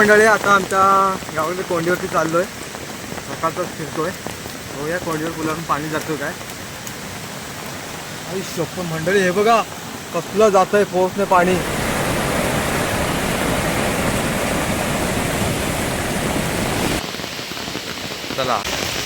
मंडळी आता आमच्या गावामध्ये कोंडीवरती चाललोय. सकाळचाच फिरतोय. बघूया कोंडीवर पुलावरून पाणी जातो काय. आई शप्प मंडळी हे बघा कसलं जातं आहे फोर्सने पाणी. चला.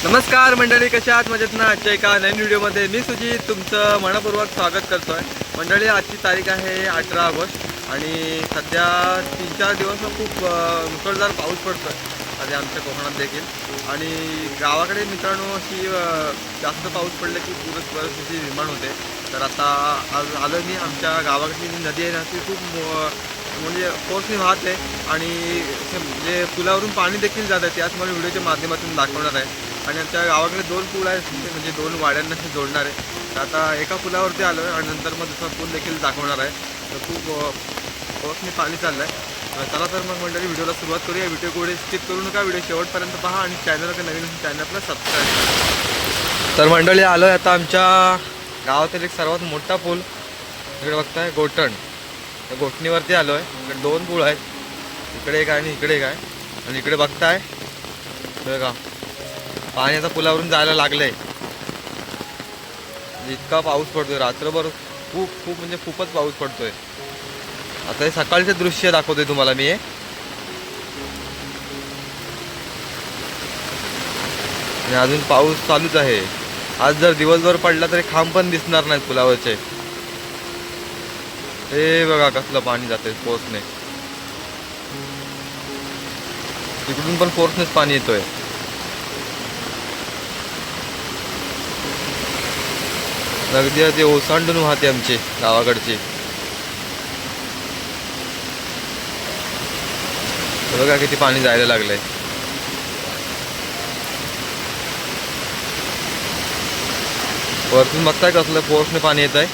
नमस्कार मंडळी कशा आहात? मजेत ना? आजच्या एका नवीन व्हिडिओमध्ये मी सुजित तुमचं मनपूर्वक स्वागत करतोय. मंडळी आजची तारीख आहे अठरा ऑगस्ट. आणि सध्या तीन चार दिवस खूप मुसळधार पाऊस आहे आणि आमच्या कोकणात देखील. आणि गावाकडे मित्रांनो अशी जास्त पाऊस पडला की पूर परिस्थिती निर्माण होते. तर आता आज आलं मी आमच्या गावाकडची जी नदी आहे ना ती खूप मो- म्हणजे फोर्सने वाहत आहे आणि ते म्हणजे पुलावरून पाणी देखील जात आहे त्याच मला व्हिडिओच्या माध्यमातून दाखवणार आहे. आणि आमच्या गावाकडे दोन पूल आहेत म्हणजे दोन वाड्यांना असे जोडणार आहे. तर आता एका पुलावरती आलो आहे आणि नंतर मग दुसरा पूल देखील दाखवणार आहे. तर खूप मी पाणी चाललं आहे चला तर मग मंडळी व्हिडिओला सुरुवात करूया. व्हिडिओ कोडे स्किप करू नका. व्हिडिओ शेवटपर्यंत पहा आणि चॅनलवर नवीन चॅनलला सबस्क्राईब करा. तर मंडळी आलो आहे आता आमच्या गावातील एक सर्वात मोठा पूल. इकडे बघताय गोटण त्या गोठणीवरती आलो आहे इकडे दोन पूल आहेत. इकडे एक आहे आणि इकडे एक आहे. आणि इकडे बघताय बघा. पाणी आता पुलावरून जायला लागलंय. इतका पाऊस पडतोय. रात्रभर खूप खूप म्हणजे खूपच पाऊस पडतोय. आता हे सकाळचे दृश्य दाखवतोय तुम्हाला मी. हे अजून पाऊस चालूच आहे. आज जर दिवसभर पडला तरी खांब पण दिसणार नाहीत पुलावरचे. हे बघा कसलं पाणी जाते फोर्सने तिकडून पण फोर्सनेच पाणी येतोय. नगदी ते ओसांडून वाहते आमची गावाकडची. बघा किती पाणी जायला लागलंय. वरतून बघताय कसलं पोर्सने पाणी येत आहे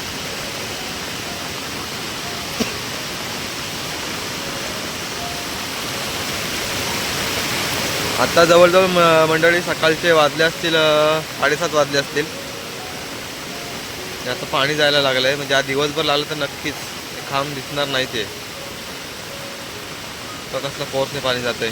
आता जवळजवळ म- मंडळी सकाळचे वाजले असतील साडेसात वाजले असतील. आता पाणी जायला लागलं आहे म्हणजे आज दिवसभर लागलं तर नक्कीच खांब दिसणार नाही ते. तो कसलं फोर्सने पाणी जात आहे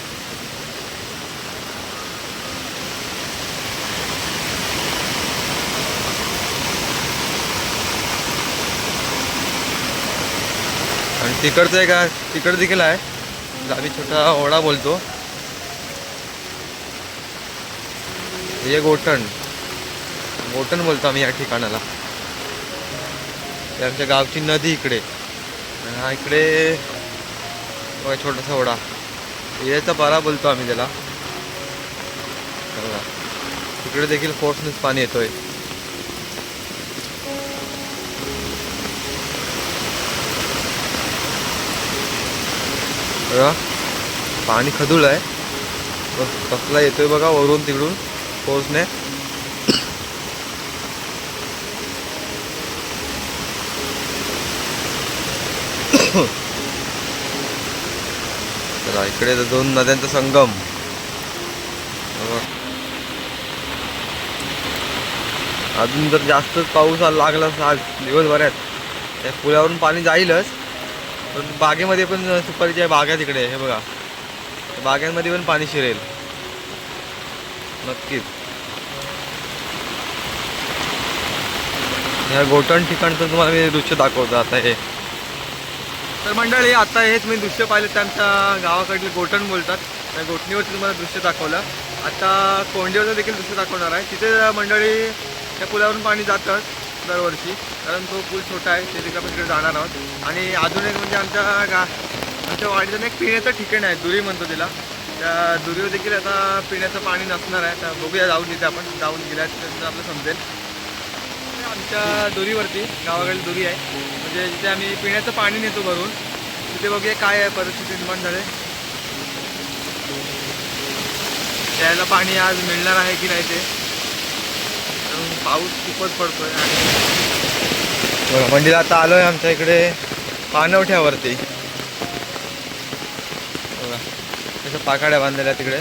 आणि तिकडचं एक का तिकड देखील आहे. आम्ही छोटा ओढा बोलतो. हे गोटण गोटण बोलतो आम्ही या ठिकाणाला. ही आमच्या गावची नदी इकडे. आणि हा इकडे बघा छोटासा ओढा याचा बारा बोलतो आम्ही त्याला. इकडे बघा देखील फोर्सनेच पाणी येतोय. बघा. पाणी खदूळ आहे. कसला येतोय बघा वरून तिकडून फोर्सने चला इकडे तर दोन नद्यांचा संगम. अजून जर जास्तच पाऊस लागला आज दिवसभरात त्या पुलावरून पाणी जाईलच. पण बागेमध्ये पण सुपारीच्या बागा तिकडे हे बघा. बागांमध्ये पण पाणी शिरेल. नक्कीच. ह्या गोटण ठिकाणचं तुम्हाला मी दृश्य दाखवतो आता हे. तर मंडळी आता हे तुम्ही दृश्य पाहिलं त्यांच्या गावाकडले गोठण बोलतात. त्या गोठणीवरती तुम्हाला दृश्य दाखवलं. आता कोंडीवरचं देखील दृश्य दाखवणार आहे. तिथे मंडळी त्या पुलावरून पाणी जातं दरवर्षी. कारण तो पूल छोटा आहे ते देखील आपण तिकडे जाणार आहोत. आणि अजून एक म्हणजे आमच्या गा आमच्या वाडीचं एक पिण्याचं ठिकाण आहे दुरी म्हणतो तिला. त्या दुरीवर देखील आता पिण्याचं पाणी नसणार आहे. तर बघूया जाऊन तिथे आपण जाऊन गेल्यानंतर आपलं समजेल. आमच्या दोरीवरती गावाकडे दोरी आहे. म्हणजे जिथे आम्ही पिण्याचं पाणी नेतो भरून तिथे बघूया काय आहे परिस्थिती निर्माण झाले. प्यायला पाणी आज मिळणार आहे की नाही ते. पाऊस खूपच पडतोय आणि मंडीला आता आलोय आमच्या इकडे पाणवठ्यावरती बघा त्याच्या पाकाड्या बांधलेल्या तिकडे.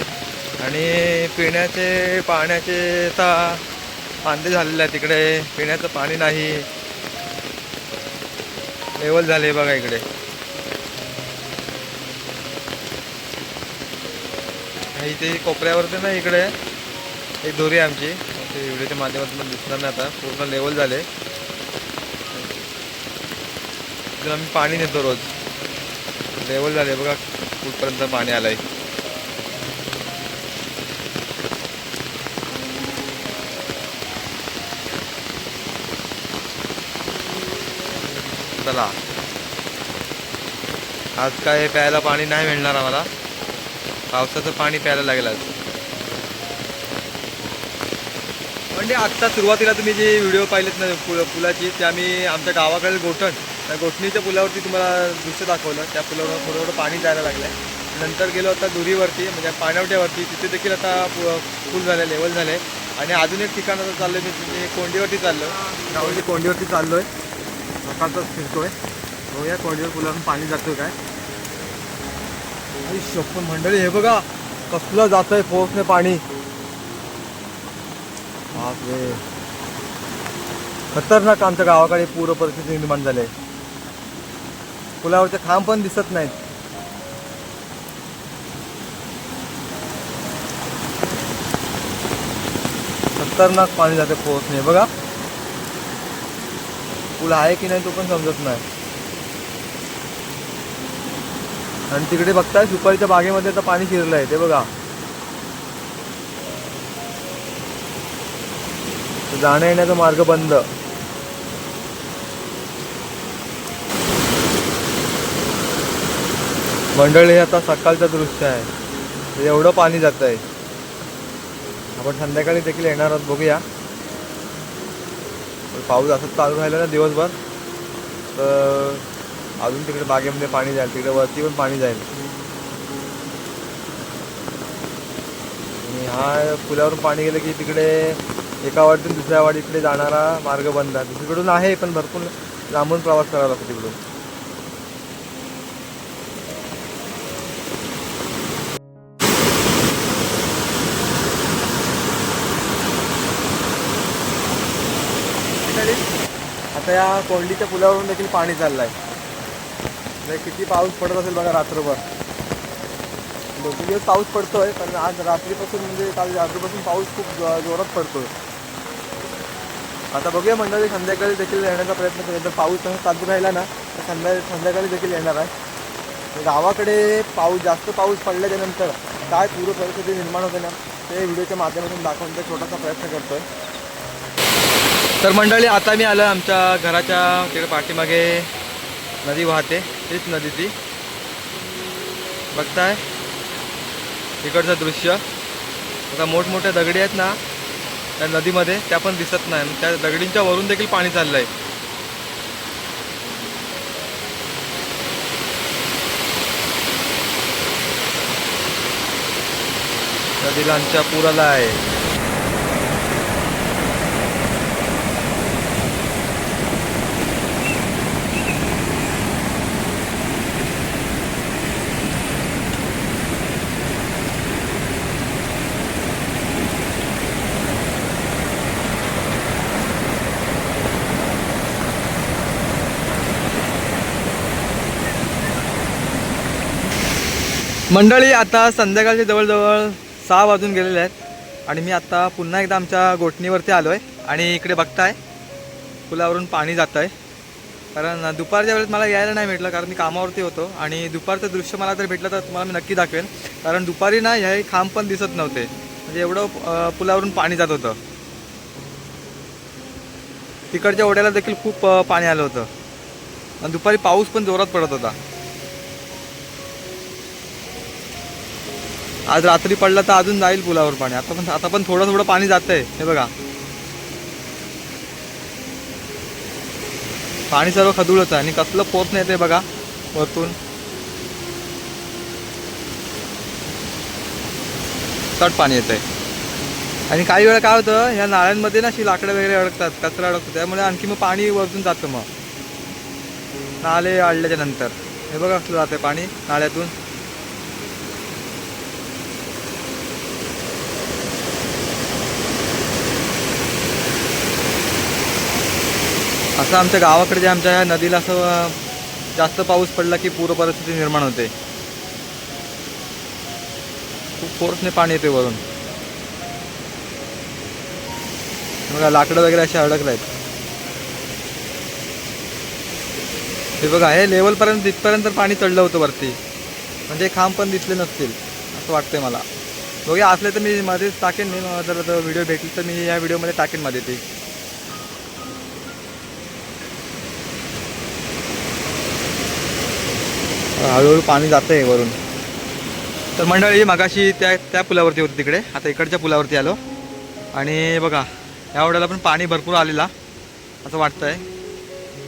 आणि पिण्याचे पाण्याचे आता पांदे झालेले आहे तिकडे. पिण्याचं पाणी नाही. लेवल झाले बघा इकडे. आणि इथे कोपऱ्यावरती ना इकडे एक दोरी आहे आमची. ते व्हिडिओच्या माध्यमातून दिसणार नाही आता. पूर्ण लेवल झाले. आम्ही पाणी नेतो रोज. लेवल झाले बघा कुठपर्यंत पाणी आलं आहे चला आज काय प्यायला पाणी नाही मिळणार आम्हाला. पावसाचं पाणी प्यायला लागेल आज. म्हणजे आत्ता सुरुवातीला तुम्ही जे व्हिडिओ पाहिलेत ना पुल पुलाची ते आम्ही आमच्या गावाकडे गोठण त्या गोठणीच्या पुलावरती तुम्हाला दृश्य दाखवलं. त्या पुलावर थोडं थोडं पाणी जायला लागलं आहे नंतर गेलो आता दुरीवरती म्हणजे पाणवट्यावरती तिथे देखील आता पु- फुल झालं लेवल झाले. आणि अजून एक ठिकाण आता चाललो मी म्हणजे कोंडीवरती चाललो गावाची कोंडीवरती चाललो आहे सकाळचाच फिरतोय. बघूया कोंडीवर पुलावरून पाणी जातोय काय. आई शप्पन मंडळी हे बघा कसलं जात आहे पोहोचणे पाणी. बापरे. खतरनाक आमच्या गावाकडे पूर परिस्थिती निर्माण झाली आहे. पुलावरचे खांब पण दिसत नाहीत. खतरनाक पाणी जाते पोहोचणे बघा. पूल आहे की नाही तो पण समजत नाही. आणि तिकडे बघताय सुपारीच्या बागेमध्ये तर पाणी शिरलं आहे ते बघा. जाण्या येण्याचा मार्ग बंद. मंडळी हे आता सकाळचं दृश्य आहे. एवढं पाणी जात आहे आपण संध्याकाळी देखील येणार आहोत बघूया. पाऊस असं चालू राहिला ना दिवसभर तर अजून तिकडे बागेमध्ये पाणी जाईल तिकडे वरती पण पाणी जाईल. आणि हा पुलावरून पाणी गेलं की तिकडे एका वाडीतून दुसऱ्या वाडीकडे जाणारा मार्ग बंद आहे. दुसरीकडून आहे पण भरपूर लांबून प्रवास करावा लागतो तिकडून. आता या कोंडीच्या पुलावरून देखील पाणी चाललं आहे म्हणजे किती पाऊस पडत असेल बघा रात्रभर. दोन तीन दिवस पाऊस पडतोय पण आज रात्रीपासून म्हणजे काल रात्रीपासून पाऊस खूप जो- जोरात पडतोय. आता बघूया मंडळी संध्याकाळी देखील येण्याचा प्रयत्न करेल जर पाऊस चालू राहिला ना तर संध्या संध्याकाळी देखील येणार आहे. गावाकडे पाऊस जास्त पाऊस पडल्याच्यानंतर काय पूर्व परिस्थिती निर्माण होते ना ते व्हिडिओच्या माध्यमातून दाखवण्याचा छोटासा प्रयत्न करतोय. तर मंडळी आता मी आलं आमच्या घराच्या तिकडे पाठीमागे नदी वाहते तीच नदी ती. बघताय? तिकडचं दृश्य. आता मोठमोठ्या दगडी आहेत ना त्या नदीमध्ये त्या पण दिसत नाही. त्या दगडींच्या वरून देखील पाणी चाललंय. नदीला आमच्या पुराला आहे. मंडळी आता संध्याकाळचे जवळजवळ सहा वाजून गेलेले आहेत आणि मी आता पुन्हा एकदा आमच्या गोठणीवरती आलो आहे आणि इकडे बघताय पुलावरून पाणी जात आहे कारण दुपारच्या वेळेस मला यायला नाही भेटलं कारण मी कामावरती होतो आणि दुपारचं दृश्य मला जर भेटलं तर तुम्हाला मी नक्की दाखवेन. कारण दुपारी ना हे खांब पण दिसत नव्हते. म्हणजे एवढं पुलावरून पाणी जात होतं. तिकडच्या ओढ्याला देखील खूप पाणी आलं होतं. आणि दुपारी पाऊस पण जोरात पडत होता. आज रात्री पडला तर अजून जाईल पुलावर पाणी. आता पण आता पण थोडं थोडं पाणी जात आहे हे बघा. पाणी सर्व खदुळच आहे आणि कसलं पोत नाही ते बघा वरतून. चट पाणी येत आहे आणि काही वेळा काय होतं ह्या नाळ्यांमध्ये ना अशी लाकडं वगैरे अडकतात कचरा अडकतो. त्यामुळे आणखी मग पाणी वरतून जातं मग. नाले अडल्याच्या नंतर. हे बघा कसलं जाते पाणी नाळ्यातून असं आमच्या गावाकडे जे आमच्या नदीला असं जास्त पाऊस पडला की पूर परिस्थिती निर्माण होते. खूप फोर्सने पाणी येते वरून. बघा लाकडं वगैरे असे अडकले आहेत हे बघा हे लेवलपर्यंत तिथपर्यंत पाणी चढलं होतं वरती. म्हणजे खांब पण दिसले नसतील असं वाटतंय मला. बघूया असले तर मी मध्येच टाकेन मी जर व्हिडिओ भेटली तर मी या व्हिडिओमध्ये टाकेन मध्ये ती हळूहळू पाणी जातं आहे वरून. तर मंडळी मगाशी त्या त्या पुलावरती होती तिकडे. आता इकडच्या पुलावरती आलो. आणि बघा या ओढ्याला पण पाणी भरपूर आलेला असं वाटतंय.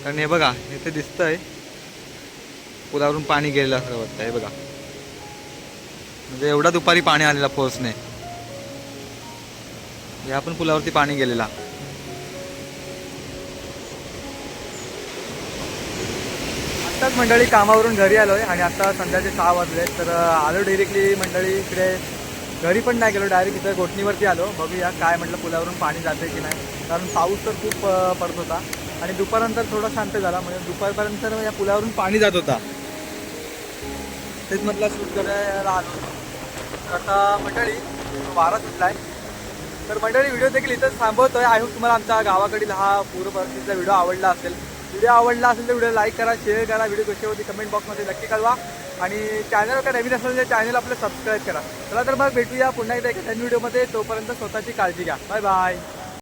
कारण हे बघा इथे आहे पुलावरून पाणी गेलेलं असं वाटतं हे बघा. म्हणजे एवढा दुपारी पाणी आलेला फोर्सने या पण पुलावरती पाणी गेलेला. आत्ताच मंडळी कामावरून घरी आलोय आणि आता संध्याचे सहा वाजले तर आलो डिरेक्टली मंडळी इकडे. घरी पण नाही गेलो डायरेक्ट इथं गोठणीवरती आलो. बघूया काय म्हटलं पुलावरून पाणी जाते की नाही. कारण पाऊस तर खूप पडत होता. आणि दुपारनंतर थोडा शांत झाला. म्हणजे दुपारपर्यंत या पुलावरून पाणी जात होता. तेच म्हटलं शूट करायला आलो. आता मंडळी वारा सुटलाय. तर मंडळी व्हिडिओ देखील इथंच थांबवतोय. आय होप तुम्हाला आमच्या गावाकडील हा पूर्व परिस्थितीचा व्हिडिओ आवडला असेल. व्हिडिओ आवडला असेल तर व्हिडिओ लाईक करा शेअर करा व्हिडिओ कशी होती कमेंट बॉक्समध्ये नक्की कळवा. आणि चॅनल काय नवीन असेल तर चॅनल आपलं सबस्क्राईब करा. चला तर मग भेटूया पुन्हा एकदा एका नवीन व्हिडिओमध्ये तोपर्यंत स्वतःची काळजी घ्या. Bye bye